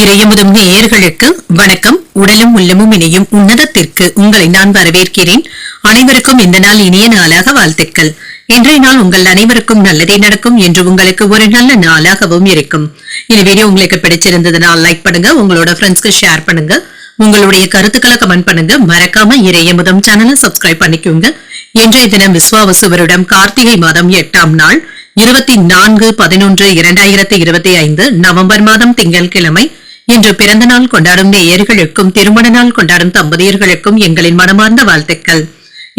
இறையமுதும் நேயர்களுக்கு வணக்கம். உடலும் உள்ளமும் இணையும் உன்னதத்திற்கு உங்களை நான் வரவேற்கிறேன். அனைவருக்கும் இந்த நாள் இனிய நாளாக வாழ்த்துக்கள். இன்றைய நாள் உங்கள் அனைவருக்கும் நல்லதே நடக்கும் என்று உங்களுக்கு ஒரு நல்ல நாளாகவும் இருக்கும். இந்த வீடியோ உங்களுக்கு பிடிச்சிருந்ததுன்னா லைக் பண்ணுங்க உங்களோட ஃப்ரெண்ட்ஸ்க்கு ஷேர் பண்ணுங்க உங்களுடைய கருத்துக்களை கமெண்ட் பண்ணுங்க. மறக்காம இறையமுதம் சேனலை சப்ஸ்கிரைப் பண்ணிக்கோங்க. இன்றைய தினம் விஸ்வாவசு வருடம் கார்த்திகை மாதம் எட்டாம் நாள் இருபத்தி நான்கு பதினொன்று இரண்டாயிரத்தி இருபத்தி ஐந்து நவம்பர் மாதம் திங்கட்கிழமை இன்று பிறந்த நாள் கொண்டாடும் நேயர்களுக்கும் திருமண நாள் கொண்டாடும் தம்பதியர்களுக்கும் எங்களின் மனமார்ந்த வாழ்த்துக்கள்.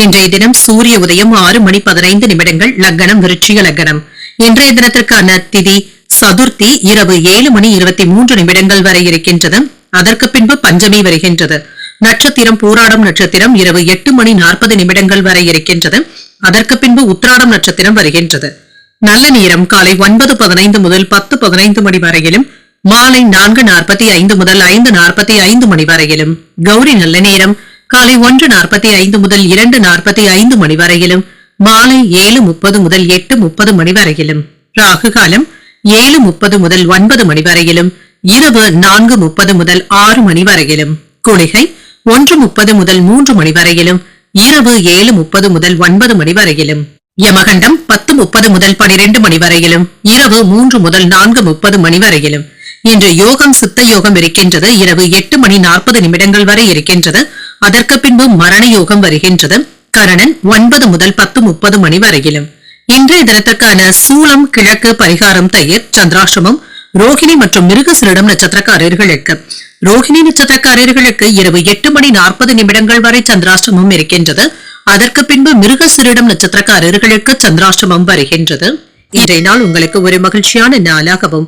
இன்றைய தினம் சூரிய உதயம் ஆறு மணி பதினைந்து நிமிடங்கள் லக்னம் விருட்சிக லக்னம் இன்றைய தினத்திற்கான திதி சதுர்த்தி இரவு ஏழு மணி இருபத்தி மூன்று நிமிடங்கள் வரை இருக்கின்றது. அதற்கு பின்பு பஞ்சமி வருகின்றது. நட்சத்திரம் பூராடம் நட்சத்திரம் இரவு எட்டு மணி நாற்பது நிமிடங்கள் வரை இருக்கின்றது. அதற்கு பின்பு உத்ராடம் நட்சத்திரம் வருகின்றது. நல்ல நேரம் காலை ஒன்பது பதினைந்து முதல் பத்து பதினைந்து மணி வரையிலும் மாலை நான்கு நாற்பத்தி ஐந்து முதல் ஐந்து நாற்பத்தி ஐந்து மணி வரையிலும் கௌரி நல்ல நேரம் காலை ஒன்று நாற்பத்தி ஐந்து முதல் இரண்டு நாற்பத்தி ஐந்து மணி வரையிலும் மாலை ஏழு முப்பது முதல் எட்டு முப்பது மணி வரையிலும் ராகு காலம் ஏழு முப்பது முதல் ஒன்பது மணி வரையிலும் இரவு நான்கு முப்பது முதல் ஆறு மணி வரையிலும் குளிகை ஒன்று முப்பது முதல் மூன்று மணி வரையிலும் இரவு ஏழு முப்பது முதல் ஒன்பது மணி வரையிலும் யமகண்டம் பத்து முப்பது முதல் பனிரெண்டு மணி வரையிலும் இரவு மூன்று முதல் நான்கு முப்பது மணி வரையிலும் இன்று யோகம் சித்த யோகம் இருக்கின்றது. இரவு எட்டு மணி நாற்பது நிமிடங்கள் வரை இருக்கின்றது. அதற்கு பின்பு மரண யோகம் வருகின்றது. கரணன் ஒன்பது முதல் பத்து முப்பது மணி வரையிலும். இன்றைய தினத்திற்கான சூளம் கிழக்கு பரிகாரம் தயிர் சந்திராசிரமம் ரோகிணி மற்றும் மிருகசிரிடம் நட்சத்திரக்காரர்களுக்கு. ரோஹிணி நட்சத்திரக்காரர்களுக்கு இரவு எட்டு மணி நாற்பது நிமிடங்கள் வரை சந்திராஷ்டமம் இருக்கின்றது. அதற்கு பின்பு மிருகசிரிடம் நட்சத்திரக்காரர்களுக்கு சந்திராஷ்டமம் வருகின்றது. இதை நாள் உங்களுக்கு ஒரு மகிழ்ச்சியான நாளாகவும்